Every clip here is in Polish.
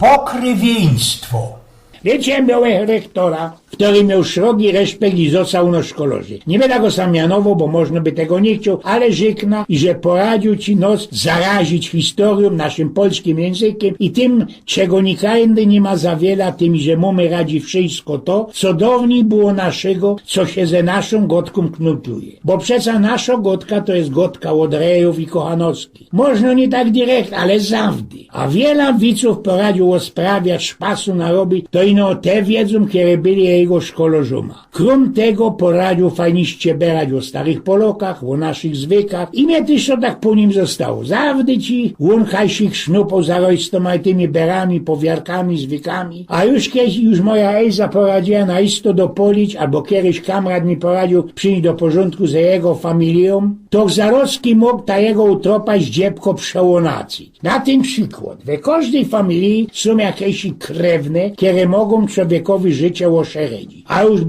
Pokrewieństwo. Wiecie, miałem rektora, który miał szrogi respekt i został na szkolorze. Nie będę go sam mianował, bo można by tego nie chciał, ale żykna i że poradził ci nos zarazić historią, naszym polskim językiem i tym, czego nikt nie ma za wiele, tym, że mamy radzi wszystko to, co dawniej było naszego, co się ze naszą gotką knutuje. Bo przeca nasza gotka to jest gotka od rejów i kochanowskich. Można nie tak direkt, ale zawdy. A wiele widzów poradził osprawiać szpasu narobić, to ino te wiedzą, które byli jego szkolożuma. Krom tego poradził fajniście berać o starych Polokach, o naszych zwykach i mnie też tak po nim zostało. Zawdy ci łąchajsich sznupał za rojstoma i tymi berami, powiarkami, zwykami. A już kiedyś już moja Elza poradziła na isto dopolić, albo kiedyś kamrad mi poradził przyjść do porządku ze jego familią, to Zarocki mógł ta jego utropa dziebko przełonacić. Na ten przykład, we każdej familii są jakieś krewne, które mogą człowiekowi życie oszeredzić. A już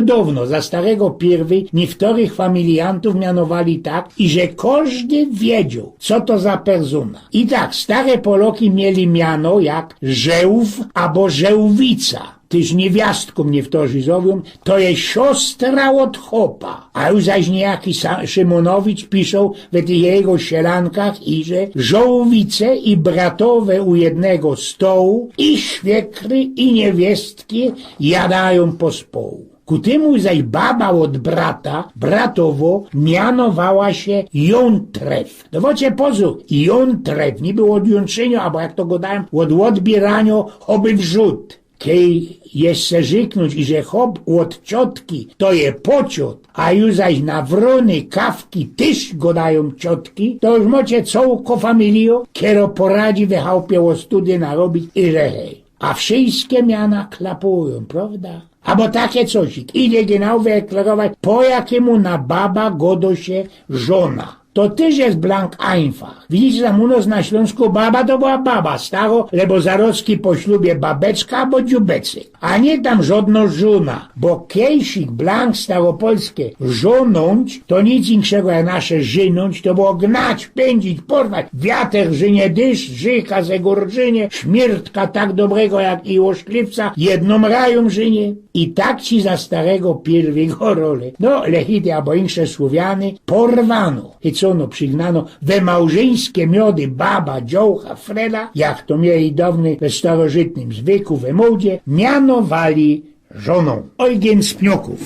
dawno, za starego pierwy, niektórych familiantów mianowali tak, i że każdy wiedział, co to za persona. I tak, stare Poloki mieli miano jak Żełw albo Żełwica. Tyż niewiastką nie wtorzy zowią, to jest siostra od chopa. A już zaś niejaki Szymonowicz piszą w tych jego sielankach i że żołwice i bratowe u jednego stołu i świekry i niewiestki jadają po społu. Ku temu zaś baba od brata, bratowo, mianowała się Jątrew. Dowocie pozu, Jątrew, niby od jątrzenia, albo jak to go dałem, od odbierania, oby wrzut. Kej jeszcze żyknąć i że hop od ciotki to je pociot, a już zaś na wrony kawki też go dają ciotki, to już mocie całko familio, kiero poradzi we chałupie o study narobić i że hej. A wszystkie miana klapują, prawda? Albo takie cosik, idzie genau wyeklarować, po jakiemu na baba godo się żona. To też jest blank einfach. Widzicie, tam u nas na Śląsku baba to była baba, staro, lebo Zarocki po ślubie babeczka albo dziubecyk. A nie tam żadna żona, bo kiejsik blank staropolskie żonąć, to nic innego jak nasze żynąć, to było gnać, pędzić, porwać. Wiater żynie dysz, żyka ze górżynie, śmiertka tak dobrego jak i oszklivca, jedną rają żynie. I tak ci za starego pierwiego rolę. No, lechity albo insze Słowiany porwano. I co no, przygnano we małżeńskie miody baba, dziołcha, frela, jak to mieli dawny we starożytnym zwyku, we modzie, mianowali żoną. Ojgien z pnioków.